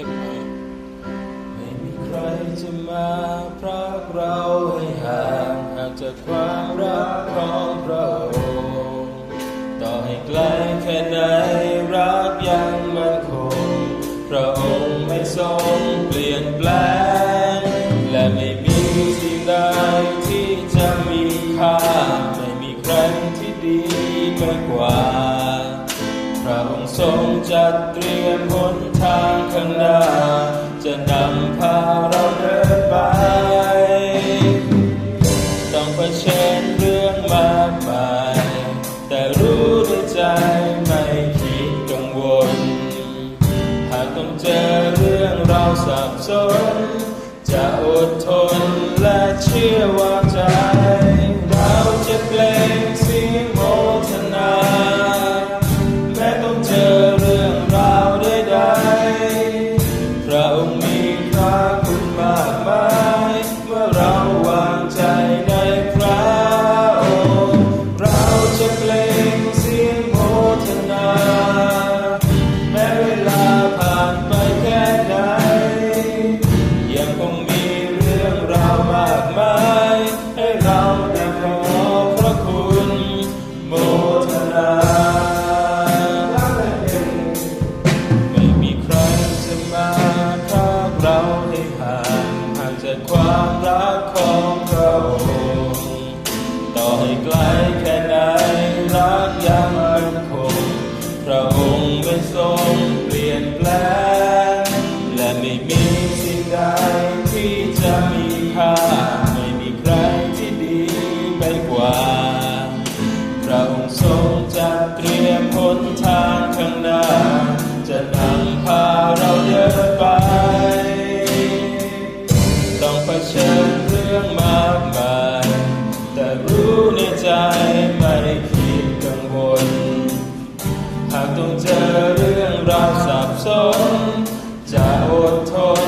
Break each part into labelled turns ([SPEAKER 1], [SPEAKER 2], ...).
[SPEAKER 1] เอฟม
[SPEAKER 2] ไม่มีใครจะมาพรากเราให้ห่างห่างจากความรักของพระองค์ต่อให้ไกลแค่ไหนรักยังมั่นคงพระองค์ไม่ทรงเปลี่ยนแปลง และไม่มีสิ่งใดที่จะมีค่าไม่มีใครที่ดีไปกว่า ระองค์ทรงจัดเตรียมหนทางข้างหน้า จะนำพาเราเดินไป ต้องเผชิญเรื่องมากมาย แต่รู้ด้วยใจไม่คิดกังวล หากต้องเจอเรื่องเราสับสน จะอดทนและเชื่อว ความรักของพระองค์ต่อให้ไกลแค่ไหนรักยังมั่นคงพระองค์ไม่ทรงเปลี่ยนแปลงและไม่มีสิ่งใดที่จะมี ใจไม่คิดกังวล หากต้องเจอเรื่องราวสับสนจะอดทน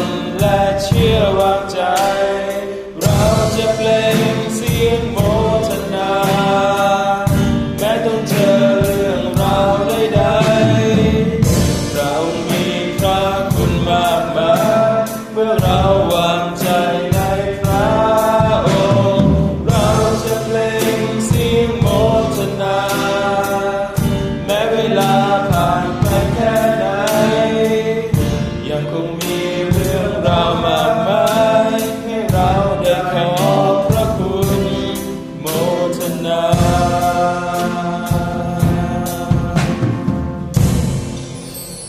[SPEAKER 2] เรามามายให้เราได้ขอพระคุณโมทนา